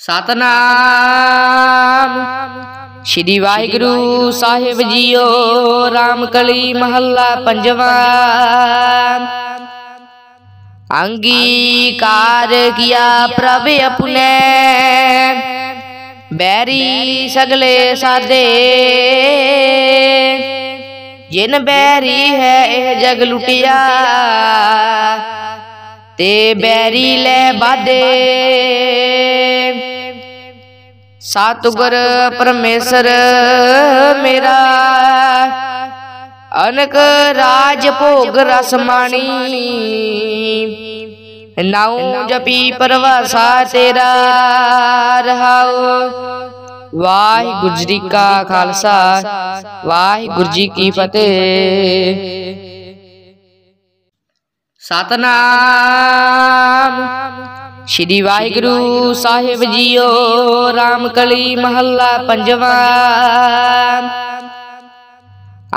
ਸਤਨਾਮ ਸ਼੍ਰੀ ਵਾਹਿਗੁਰੂ ਸਾਹਿਬ ਜੀਓ ਰਾਮਕਲੀ ਮਹੱਲਾ ਪੰਜਵਾਂ ਅੰਗੀਕਾਰ ਕੀਆ ਪ੍ਰਭ ਆਪਣੇ ਬੈਰੀ ਸਗਲੇ ਸਾਦੇ ਜਿਨ ਬੈਰੀ ਹੈ ਇਹ ਜਗ ਲੁਟਿਆ ते बैरीले बाधे सतगुर परमेश्वर मेरा। अनक राज भोग रसमाणी नाऊ जपी परवासा तेरा रहाओ। वाहिगुरु जी का खालसा, वाहिगुरु जी की फतेह। ਸਤਨਾਮ ਸ਼੍ਰੀ ਵਾਹਿਗੁਰੂ ਸਾਹਿਬ ਜੀਓ ਰਾਮਕਲੀ ਮਹੱਲਾ ਪੰਜਵਾਂ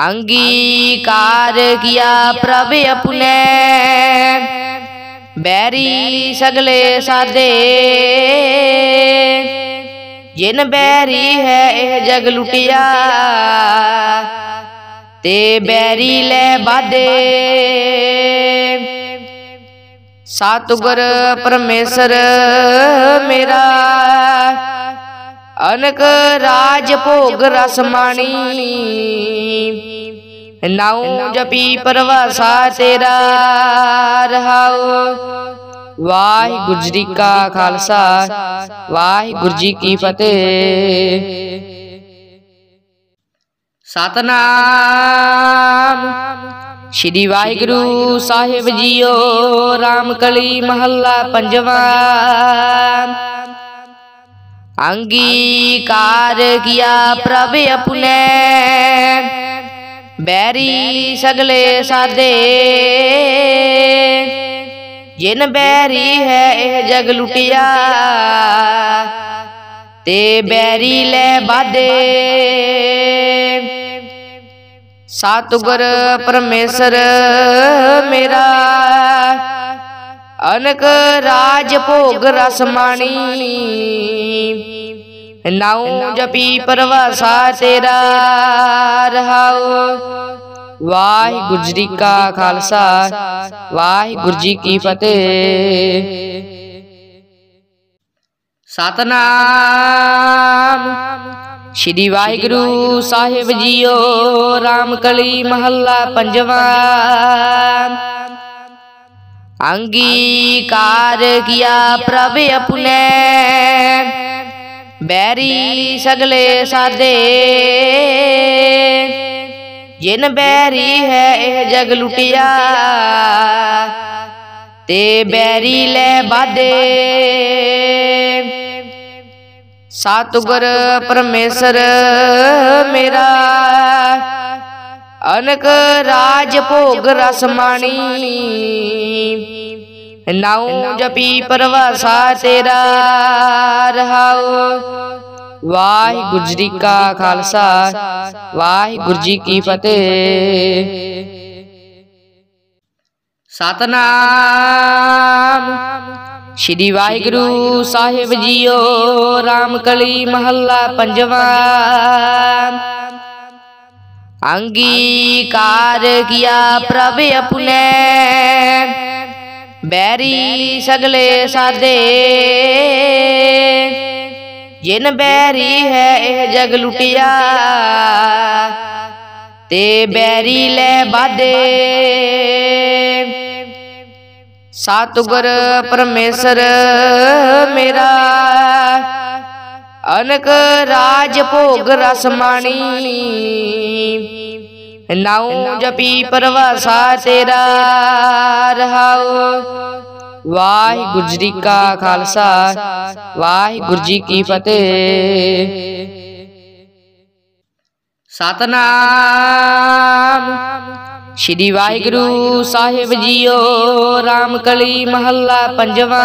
ਅੰਗੀਕਾਰ ਕੀਆ ਪ੍ਰਭ ਆਪਣੇ ਬੈਰੀ ਸਗਲੇ ਸਾਦੇ ਜਿਨ ਬੈਰੀ ਹੈ ਇਹ ਜਗ ਲੁਟਿਆ ਤੇ ਬੈਰੀ ਲੈ ਬਾਦੇ सतगुर परमेश्वर मेरा। अनक राज भोग रस माणी नाऊ जपी परवासा तेरा रहाओ। वाहिगुरु जी का खालसा। वाहिगुरु जी की फतेह। सतनाम। ਸ਼੍ਰੀ ਵਾਹਿਗੁਰੂ ਸਾਹਿਬ ਜੀਓ ਰਾਮਕਲੀ ਮਹੱਲਾ ਪੰਜਵਾਂ ਅੰਗੀਕਾਰ ਕੀਆ ਪ੍ਰਭ ਆਪਣੇ ਬੈਰੀ ਸਗਲੇ ਸਾਦੇ ਜਿਨ ਬੈਰੀ ਹੈ ਇਹ ਜਗ ਲੁਟਿਆ ਤੇ ਬੈਰੀ ਲੈ ਬਾਦੇ सतगुर परमेश्वर मेरा। अनक राज भोग रसमाणी नाऊ जपी परवासा तेरा रहाओ। वाहिगुरु जी का खालसा। वाहिगुरु जी की फतेह। सतनाम। श्री वाहगुरु साहेब जियो रामकली महला पंजवान अंगीकार किया प्रभ अपने। बैरी सगले सादे जिन बैरी है यह जग लुटिया। ते बैरी ले बादे सातुगर परमेश्वर मेरा। अनक राज भोग रसमाणी नाऊ जपी परवासा तेरा रहाओ। वाहि गुजरी का खालसा वाहि गुरजी की फतेह। सतनाम ਸ਼੍ਰੀ ਵਾਹਿਗੁਰੂ ਸਾਹਿਬ ਜੀਓ ਰਾਮਕਲੀ ਮਹੱਲਾ ਪੰਜਵਾਂ ਅੰਗੀਕਾਰ ਕੀਆ ਪ੍ਰਭ ਆਪਣੇ ਬੈਰੀ ਸਗਲੇ ਸਾਦੇ ਜਿਨ ਬੈਰੀ ਹੈ ਇਹ ਜਗ ਲੁਟਿਆ ਤੇ ਬੈਰੀ ਲੈ ਬਾਦੇ सतगुर परमेश्वर मेरा। अनक राज भोग रसमाणी नाऊ जपी परवासा तेरा रहाओ। वाहिगुरु जी का खालसा वाहिगुरु जी की फतेह। सतनाम ਸ਼੍ਰੀ ਵਾਹਿਗੁਰੂ ਸਾਹਿਬ ਜੀਓ ਰਾਮਕਲੀ ਮਹੱਲਾ ਪੰਜਵਾਂ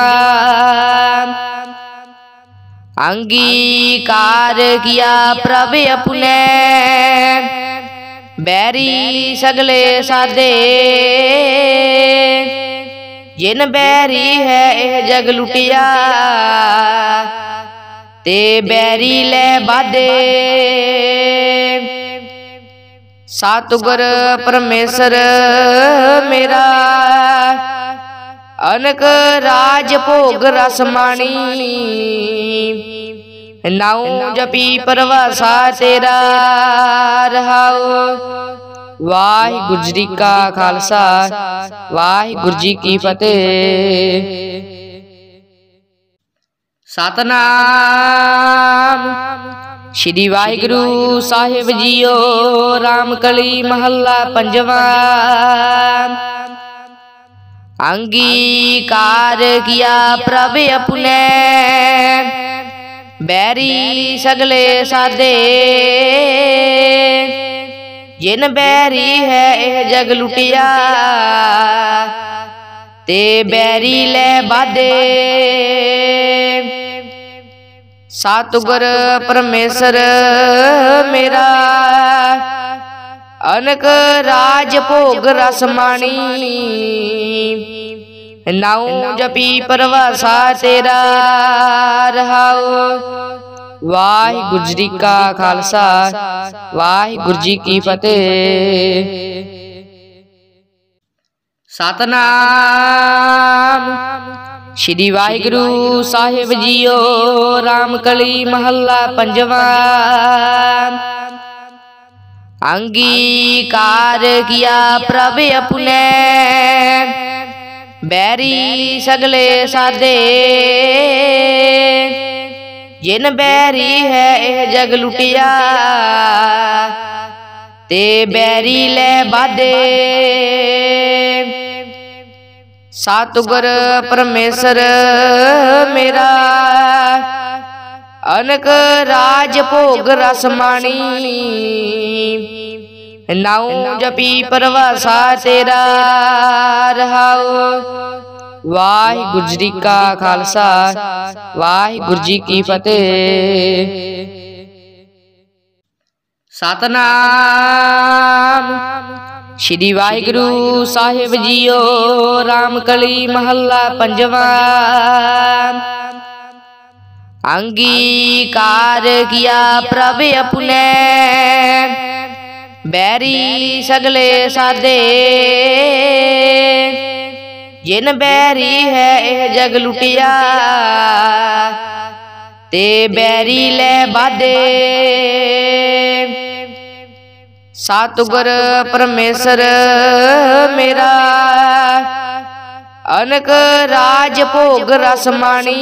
ਅੰਗੀਕਾਰ ਕੀਆ ਪ੍ਰਭ ਆਪਣੇ ਬੈਰੀ ਸਗਲੇ ਸਾਦੇ ਜਿਨ ਬੈਰੀ ਹੈ ਇਹ ਜਗ ਲੁਟਿਆ ਤੇ ਬੈਰੀ ਲੈ ਬਾਦੇ सतगुर परमेश्वर मेरा। अनक राज भोग रसमाणी नाऊ जपी परवासा तेरा रहाओ। वाहिगुरु जी का खालसा वाहिगुरु जी की फतेह। सतनाम ਸ਼੍ਰੀ ਵਾਹਿਗੁਰੂ ਸਾਹਿਬ ਜੀਓ ਰਾਮਕਲੀ ਮਹੱਲਾ ਪੰਜਵਾਂ अंगीकार किया प्रभ अपने बैरी सगले सादे जिन बैरी है यह जग लुटिया ते बैरी ले बादे सतगुर परमेश्वर मेरा। अनक राज भोग रस नाउ नाऊ जपी परवासा तेरा रहाओ। वाहिगुरु जी का खालसा। वाहिगुरु जी की फतेह। सतनाम। ਸ਼੍ਰੀ ਵਾਹਿਗੁਰੂ ਸਾਹਿਬ ਜੀਓ ਰਾਮਕਲੀ ਮਹੱਲਾ ਪੰਜਵਾਂ अंगीकार किया प्रभ अपने बैरी सगले सादे जिन बैरी है यह जग लुटिया ते बैरी ले बादे सतगुर परमेश्वर मेरा। अनक राज भोग रसमाणी नाऊ जपी परवासा तेरा रहाओ। वाहिगुरु जी का खालसा, वाहिगुरु जी की फतेह। सतना ਸ਼੍ਰੀ ਵਾਹਿਗੁਰੂ ਸਾਹਿਬ ਜੀਓ ਰਾਮਕਲੀ ਮਹੱਲਾ ਪੰਜਵਾਂ अंगीकार किया प्रभ अपने बैरी सगले सादे जिन बैरी है यह जग लुटिया ते बैरी ले बादे सातुगर परमेश्वर मेरा। अनक राज भोग रसमानी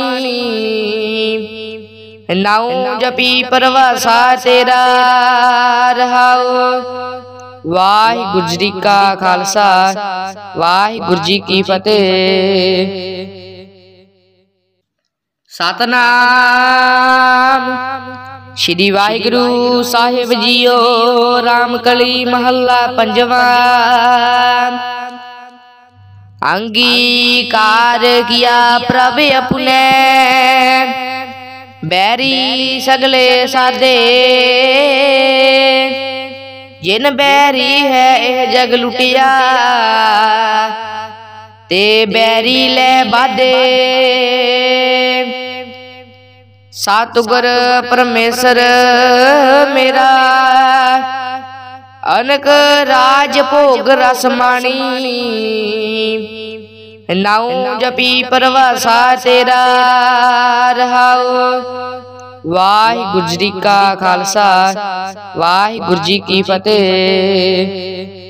नाऊ जपी परवासा तेरा रहाओ। वाह गुजरी का खालसा वाह गुरजी की फतेह। सतना ਸ਼੍ਰੀ ਵਾਹਿਗੁਰੂ ਸਾਹਿਬ ਜੀਓ ਰਾਮਕਲੀ ਮਹੱਲਾ ਪੰਜਵਾਂ अंगीकार किया प्रभ अपने बैरी सगले सादे जिन बैरी है यह जग लुटिया ते बैरी ले बादे सातुगर परमेश्वर मेरा। अनक राज भोग रसमाणी नाऊ जपी परवासा तेरा रहाओ। वाहि गुजरी का खालसा। वाहि गुरजी की फतेह।